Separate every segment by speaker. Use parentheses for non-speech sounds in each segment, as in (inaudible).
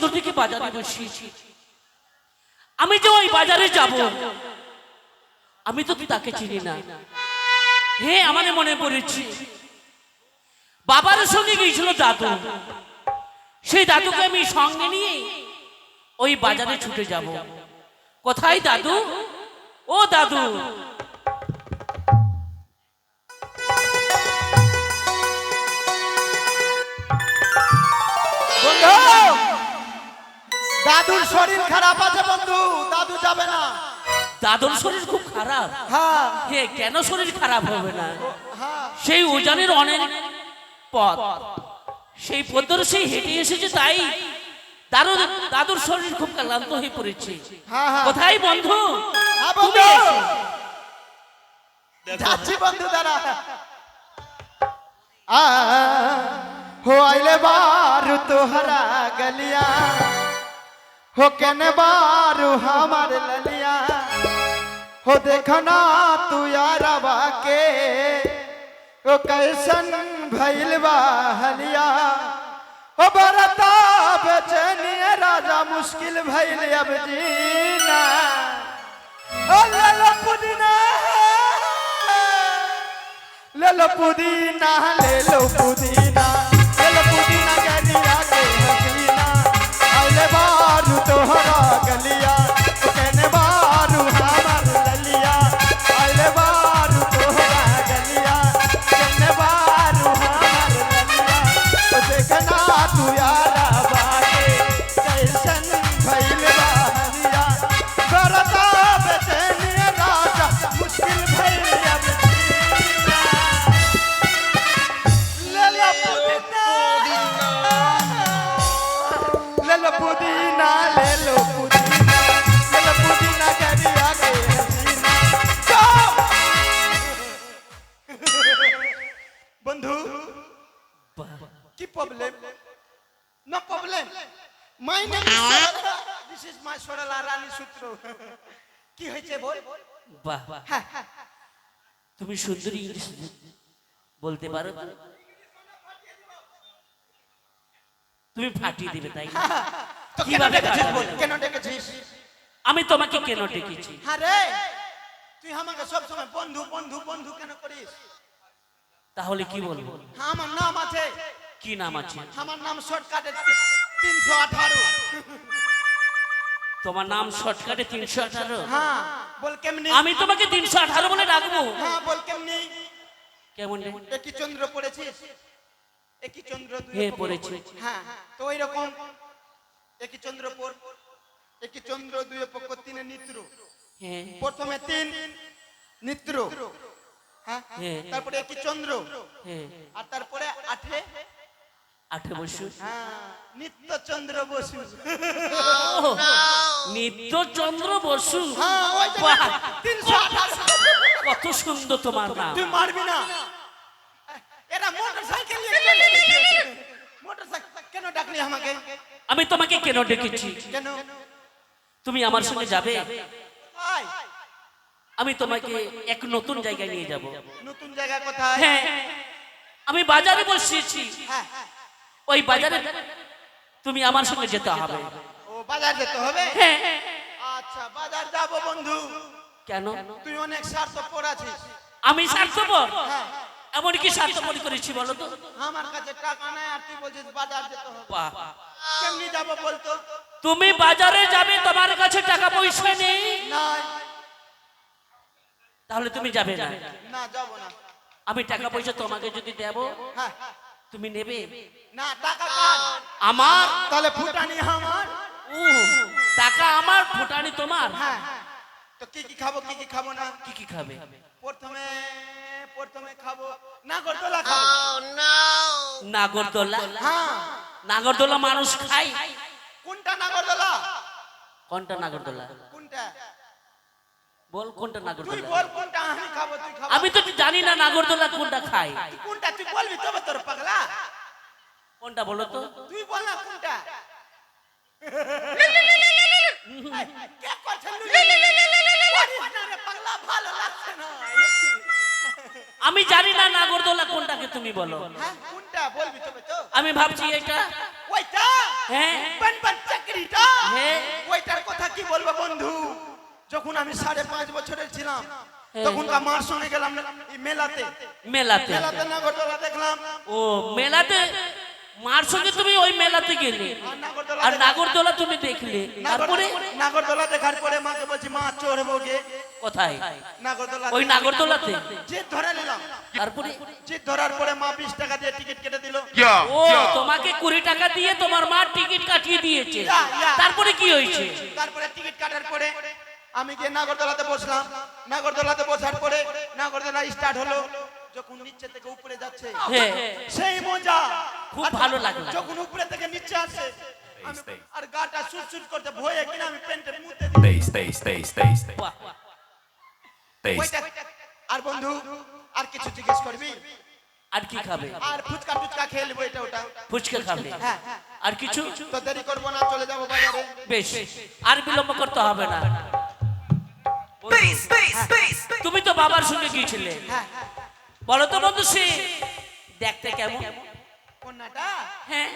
Speaker 1: সুন্দর থেকে বাজারে বসিয়েছি আমি যে ওই বাজারে যাব, আমি তো তাকে চিনি না। হে, আমার মনে পড়েছি, বাবার সঙ্গে গিয়েছিল দাদু। সেই দাদুকে আমি সঙ্গে নিয়ে ওই বাজারে ছুটে যাব। কোথায় দাদু? ও দাদু
Speaker 2: দাদুর শরীর খারাপ আছে বন্ধু দাদু যাবে না
Speaker 1: দাদুর শরীর খুব খারাপ
Speaker 2: হ্যাঁ
Speaker 1: হে কেন শরীর খারাপ হবে না
Speaker 2: হ্যাঁ
Speaker 1: সেই উজানের অনেক পথ সেই পথের সেই হেঁটে এসেছে তাই দাদুর দাদুর শরীর খুব ক্লান্ত হয়ে পড়েছে
Speaker 2: হ্যাঁ, হ্যাঁ।
Speaker 1: কোথায় বন্ধু
Speaker 2: হ্যাঁ,
Speaker 1: তুমি
Speaker 2: বন্ধু।
Speaker 1: এসো।
Speaker 2: যাচ্ছি বন্ধু দাঁড়া आ, हो आइले बारू तोहरा गलिया हो केने बारू हमार ललिया। हो देखना तू यारबा के ओ कैसन भइल बा हलिया। हो बरता बेचैनिए राजा, मुश्किल भइल अब जीना। ओ पुदीना। पुदीना, ले लो पुदीना। সূত্র। কি হয়েছে বল?
Speaker 1: বাহ।
Speaker 2: হ্যাঁ। হ্যাঁ
Speaker 1: তুমি সুন্দর ইংলিশ বলতে পারো? তুমি ফাটিয়ে দিবে তাই
Speaker 2: কেন
Speaker 1: কীভাবে?
Speaker 2: কেন ডেকেছিস?
Speaker 1: আমি তোমাকে কেন ডেকেছি?
Speaker 2: হ্যাঁ তুই আমাকে সব সময় বন্ধু বন্ধু বন্ধু কেন করিস?
Speaker 1: তাহলে কি বলব?
Speaker 2: হ্যাঁ আমার নাম আছে।
Speaker 1: কি নাম আছে?
Speaker 2: আমার নাম শর্টকাটে তিনশো আঠারো।
Speaker 1: তোমার নাম শর্টকাটে তিনশো আঠারো?
Speaker 2: হ্যাঁ
Speaker 1: আমি তোমাকে তিনশো আঠারো বলে ডাকবো।
Speaker 2: হ্যাঁ বল কেমনি? একই চন্দ্র পড়েছিস একই চন্দ্র
Speaker 1: হ্যাঁ, পড়েছি।
Speaker 2: হ্যাঁ তো ওই রকম একই চন্দ্র পর একই চন্দ্র দুই পক্ষ তিনে নিত্র? প্রথমে তিন নিত্র। হ্যাঁ। তারপরে একই চন্দ্র? আর তারপরে আঠে?
Speaker 1: আঠে বসু।
Speaker 2: হ্যাঁ নিত্য চন্দ্র বসু।
Speaker 1: নিত্য চন্দ্র বসু।
Speaker 2: হ্যাঁ
Speaker 1: কত সুন্দর তোমার নাম।
Speaker 2: তুই মারবি না। এরা মোটর সাইকেল মোটর সাইকেল কেন ডাকলি আমাকে?
Speaker 1: আমি তোমাকে কেন ডেকেছি?
Speaker 2: কেন?
Speaker 1: তুমি আমার সঙ্গে যাবে? আমি তোমাকে এক নতুন জায়গায় নিয়ে যাব।
Speaker 2: নতুন জায়গা কোথায়?
Speaker 1: হ্যাঁ। আমি বাজারে বসিয়েছি।
Speaker 2: হ্যাঁ।
Speaker 1: ওই বাজারে তুমি আমার সঙ্গে যেতে হবে।
Speaker 2: বাজার যেতে হবে?
Speaker 1: হ্যাঁ
Speaker 2: আচ্ছা বাজার যাব বন্ধু।
Speaker 1: কেন?
Speaker 2: তুই অনেক স্বার্থপর আছিস।
Speaker 1: আমি স্বার্থপর?
Speaker 2: হ্যাঁ।
Speaker 1: এমন কি স্বার্থপর করেছি বলো তো?
Speaker 2: আমার কাছে টাকা নাই আর তুই বলছিস বাজার যেতে হবে।
Speaker 1: বাহ,
Speaker 2: কেমনি যাব বলতো?
Speaker 1: তুমি বাজারে যাবে তোমার কাছে টাকা পয়সা নেই।
Speaker 2: নাই।
Speaker 1: তাহলে তুমি যাবে না?
Speaker 2: না যাব না।
Speaker 1: আমি টাকা পয়সা তোমাকে যদি দেব
Speaker 2: হ্যাঁ।
Speaker 1: তুমি নেবে?
Speaker 2: না টাকা
Speaker 1: আমার?
Speaker 2: তাহলে ফুটানি আমার।
Speaker 1: ফুটানি তোমার?
Speaker 2: হ্যাঁ। তো কি কি খাব কি কি খাব না?
Speaker 1: কি কি খাবে?
Speaker 2: প্রথমে প্রথমে খাব নাগরদোলা খাব।
Speaker 1: নাগরদোলা?
Speaker 2: হ্যাঁ।
Speaker 1: নাগরদোলা মানুষ খায়?
Speaker 2: কোনটা নাগরদোলা?
Speaker 1: কোনটা নাগরদোলা?
Speaker 2: কোনটা?
Speaker 1: বল কোনটা নাগরদোলা?
Speaker 2: তুই বল কোনটা আমি খাব তুই খাব।
Speaker 1: আমি তো জানি না নাগরদোলা কোনটা খায়।
Speaker 2: তুই কোনটা তুই বলবি তবে তোর পাগলা।
Speaker 1: কোনটা বলো তো?
Speaker 2: তুই বল না কোনটা।
Speaker 1: আমি জানি না নাগরদোলা কোনটাকে তুমি বলো।
Speaker 2: কোনটা বলবি তুমি তো
Speaker 1: আমি ভাবছি এটা
Speaker 2: ওইটা
Speaker 1: হ্যাঁ।
Speaker 2: পান পান চাকরিটা হ্যাঁ। ওইটার কথা কি বলব বন্ধু যখন আমি সাড়ে পাঁচ বছরের ছিলাম
Speaker 1: হ্যাঁ।
Speaker 2: তখন আমার শুনে গেলাম মেলাতে।
Speaker 1: মেলাতে।
Speaker 2: মেলাতে নাগরদোলা দেখলাম।
Speaker 1: ও মেলাতে মার সঙ্গে তুমি ওই মেলাতে গেলে।
Speaker 2: আর নাগরদোলা
Speaker 1: আর তুমি দেখলে। তারপরে?
Speaker 2: নাগর- নাগরদোলা দেখার পরে মাকে বলছি মা চড়বো গে
Speaker 1: কোথায়?
Speaker 2: নাগরদোলা
Speaker 1: ওই নাগরদোলাতে?
Speaker 2: জিদ ধরে নিলাম।
Speaker 1: তারপরে?
Speaker 2: জিদ ধরার পরে মা বিশ টাকা দিয়ে টিকিট কেটে দিল।
Speaker 1: ও তোমাকে কুড়ি টাকা দিয়ে তোমার মা টিকিট কাটিয়ে দিয়েছে। তারপরে কি হয়েছে?
Speaker 2: তারপরে টিকিট কাটার পরে আমি গিয়ে নাগরদোলাতে বসলাম। নাগরদোলাতে বসার পরে নাগরদোলা স্টার্ট হলো। যখন নিচে থেকে উপরে যাচ্ছে
Speaker 1: হ্যাঁ।
Speaker 2: সেই মজা।
Speaker 1: খুব ভালো লাগল।
Speaker 2: যখন উপরে থেকে নিচে আসে আর গাটা সুট সুট করতে ভয়ে কিনা আমি প্যান্টের মুতে
Speaker 3: space, space, space.
Speaker 1: বাহ, বাহ।
Speaker 2: আর বন্ধু আর কিছু জিজ্ঞেস করবি?
Speaker 1: আর কি খাবে?
Speaker 2: আর ফুচকা টুচকা খেয়ে নেব এটা ওটা।
Speaker 1: ফুচকা খাবে।
Speaker 2: হ্যাঁ, হ্যাঁ।
Speaker 1: আর কিছু?
Speaker 2: তো দেরি করব না চলে যাব বাজারে।
Speaker 1: বেশ। আর বিলম্ব করতে হবে না। তুমি তো বাবার সঙ্গে গিয়েছিলে।
Speaker 2: হ্যাঁ হ্যাঁ।
Speaker 1: বলো তো বন্ধু সে। দেখতে কেমন?
Speaker 2: কন্যাটা?
Speaker 1: হ্যাঁ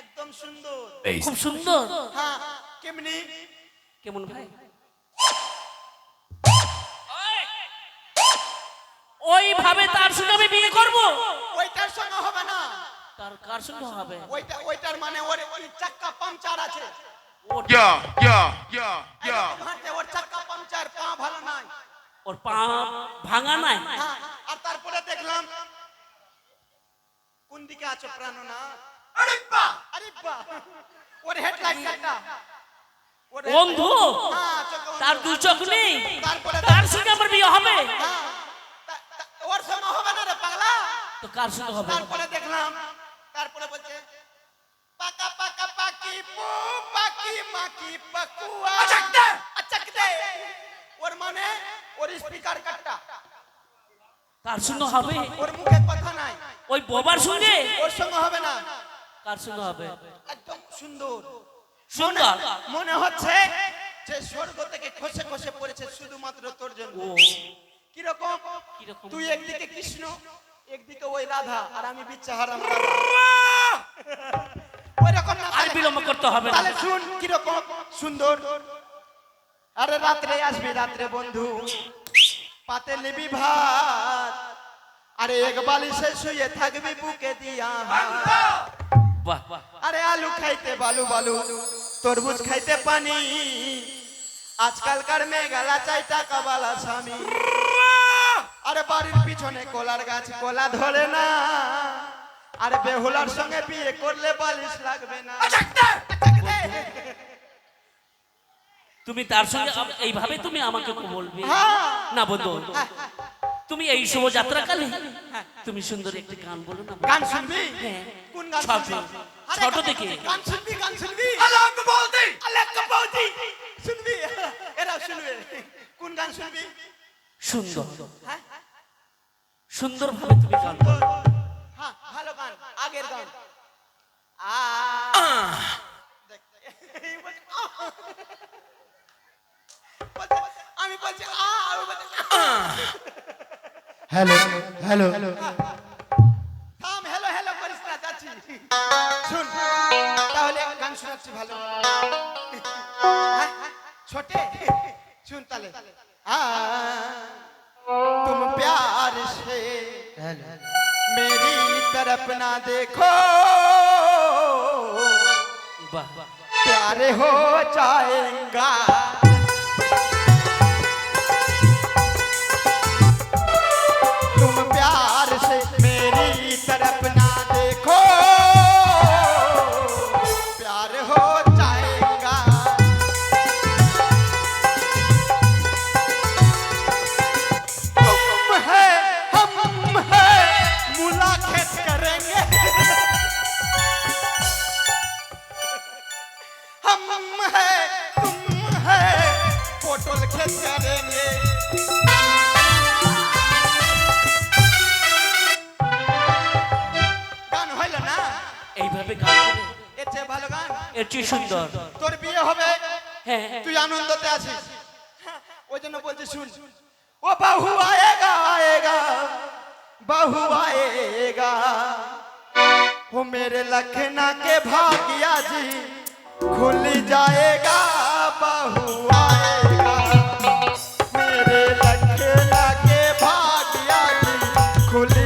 Speaker 2: একদম সুন্দর।
Speaker 1: খুব সুন্দর।
Speaker 2: হ্যাঁ কেমনি?
Speaker 1: কেমন ভাই? ওইভাবে তার সঙ্গে আমি বিয়ে করব?
Speaker 2: ওইটার সঙ্গে হবে না।
Speaker 1: তার কার সঙ্গে হবে?
Speaker 2: ওইটা ওইটার মানে ওর ওই চাক্কা পাংচার আছে।
Speaker 3: Yeah, yeah, yeah, yeah.
Speaker 2: হাঁটে, ওর চাক্কা পাংচার পা ভালো নাই।
Speaker 1: ওর পা ভাঙা নাই?
Speaker 2: হ্যাঁ। আর তারপরে দেখলাম কোন দিকে আছো প্রাণনা আরে বাহ আরে বাহ ওর হেডলাইট কাটা ওর headlight-
Speaker 1: বন্ধু
Speaker 2: হ্যাঁ, চোখে অন্ধ।
Speaker 1: তার দু চোখ নেই
Speaker 2: তারপরে
Speaker 1: তার সঙ্গে আমার বিয়ে হবে
Speaker 2: হ্যাঁ, তা- তা- ওর সঙ্গে হবে না রে পাগলা
Speaker 1: তো কার সঙ্গে হবে
Speaker 2: তারপরে দেখলাম তারপরে বলছে পাকা পাকা পাকি পু পাকি মাকি পাকুয়া আচ্ছা দে ওর মানে ওর স্পিকার কাটটা
Speaker 1: তার সঙ্গে হবে?
Speaker 2: ওর মুখে কথা নাই।
Speaker 1: ওই বোবার সঙ্গে?
Speaker 2: ওর সঙ্গে হবে না।
Speaker 1: কার সঙ্গে হবে?
Speaker 2: একদম সুন্দর।
Speaker 1: সুন্দর?
Speaker 2: মনে হচ্ছে যে স্বর্গ থেকে খসে খসে পড়েছে শুধুমাত্র তোর জন্য। কীরকম?
Speaker 1: কীরকম?
Speaker 2: তুই একদিকে কৃষ্ণ একদিকে ওই রাধা আর আমি বিচ্ছাহারাম (laughs) ওই রকম না
Speaker 1: আর বিলম্ব করতে হবে
Speaker 2: তাহলে শুন কীরকম? সুন্দর। আরে রাত্রে আসবি রাত্রে বন্ধু। পাতে নিবি ভাত আরে এক বালিশে শুয়ে থাকবি বুকে দিয়া আরে আলু খাইতে বালু বালু তরমুজ খাইতে পানি আজকালকার মেঘালা চাই টাকা বালা স্বামী আরে বাড়ির পিছনে কলার গাছ কলা ধরে না আরে বেহুলার সঙ্গে বিয়ে করলে বালিশ লাগবে না
Speaker 1: তুমি তার সঙ্গে এইভাবে তুমি আমাকে বলবে।
Speaker 2: হ্যাঁ।
Speaker 1: না বন্ধু তুমি এই শোভাযাত্রা কালে তুমি সুন্দর একটি গান বলো না
Speaker 2: গান শুনবি?
Speaker 1: হ্যাঁ।
Speaker 2: কোন গান
Speaker 1: ছোট
Speaker 2: শুনবি?
Speaker 1: থেকে
Speaker 2: গান শুনবি গান শুনবি আল্লাহ বলতি। আল্লাহ বলতি। শুনবি? এরা শুনবে। কোন গান শুনবি?
Speaker 1: সুন্দর।
Speaker 2: হ্যাঁ।
Speaker 1: সুন্দর ভাবে তুমি গান বলো।
Speaker 2: হ্যাঁ ভালো গান। আগের গান। আ
Speaker 4: হ্যালো হ্যালো
Speaker 2: থাম হ্যালো হ্যালো করিস না যাচ্ছি শুন তাহলে গান শোনাচ্ছি ভালো হ্যাঁ, ছোটে শুন তাহলে আ, तुम प्यार से
Speaker 4: হ্যালো
Speaker 2: मेरी तरफ ना देखो
Speaker 1: বাহ বাহ
Speaker 2: प्यार हो जाएगा
Speaker 1: এইভাবে গান করে
Speaker 2: এর চেয়ে ভালো গান
Speaker 1: এর চেয়ে সুন্দর
Speaker 2: তোর বিয়ে হবে
Speaker 1: হ্যাঁ হ্যাঁ।
Speaker 2: তুই আনন্দতে আছিস ওই জন্য বলছি শুন ও বাহু আয়েগা আয়েগা বাহু আয়েগা ও মেরে लखना के भागिया जी खुल जाए chocolate.